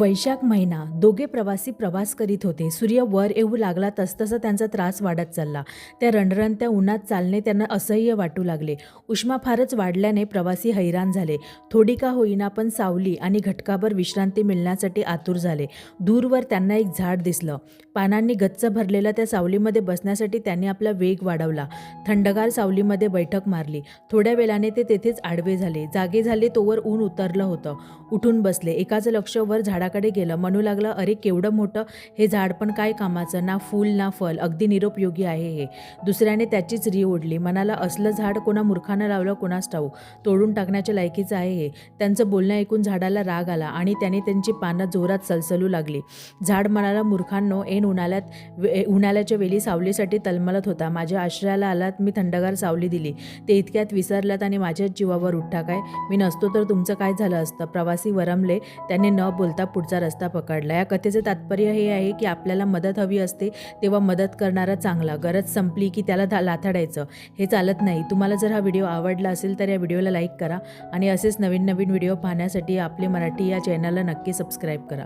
वैशाख महिना दोघे प्रवासी प्रवास करीत होते. सूर्य वर येऊ लागला तसतसा त्यांचा त्रास वाढत चालला. त्या रणरणत्या उन्हात चालणे त्यांना असह्य वाटू लागले. उष्मा फारच वाढल्याने प्रवासी हैराण झाले. थोडी का होईना पण सावली आणि घटकाभर विश्रांती मिळण्यासाठी आतुर झाले. दूरवर त्यांना एक झाड दिसलं. पानांनी गच्च भरलेल्या त्या सावलीमध्ये बसण्यासाठी त्यांनी आपला वेग वाढवला. थंडगार सावलीमध्ये बैठक मारली. थोड्या वेळाने ते तेथेच आडवे झाले. जागे झाले तोवर ऊन उतरलं होतं. उठून बसले. एकाचं लक्ष वर झाडाकडे गेलं. म्हणू लागलं अरे केवढं मोठं? हे झाड पण काय कामाचं? ना फूल ना फल. अगदी निरोपयोगी आहे हे. दुसऱ्याने त्याचीच री ओढली. मनाला असलं झाड कोणा मूर्खानं लावलं कोणास ठाऊ तोडून टाकण्याच्या लायकीचं आहे हे. त्यांचं बोलणं ऐकून झाडाला राग आला आणि त्याने त्यांची पानं जोरात सलसलू लागली. झाड मनाला मूर्खांनो ऐन उन्हाळ्यात वे- उन्हाळ्याच्या वेळी सावलीसाठी तलमलत होता. माझ्या आश्रयाला आलात मी थंडगार सावली दिली. ते इतक्यात विसरलात आणि माझ्याच जीवावर उठा काय? मी नसतो तर तुमचं काय झालं असतं? प्रवासी वरमले त्याने न बोलता पुढचा रस्ता पकडला. या कथेचे तात्पर्य हे आहे की आपल्याला मदत हवी असते तेव्हा मदत करणारा चांगला. गरज संपली की त्याला लाथाडायचं. हे चालत नाही. तुम्हाला जर हा व्हिडिओ आवडला असेल तर या व्हिडिओला लाईक करा आणि असेच नवीन नवीन व्हिडिओ पाहण्यासाठी आपली मराठी या चॅनलला नक्की सबस्क्राईब करा.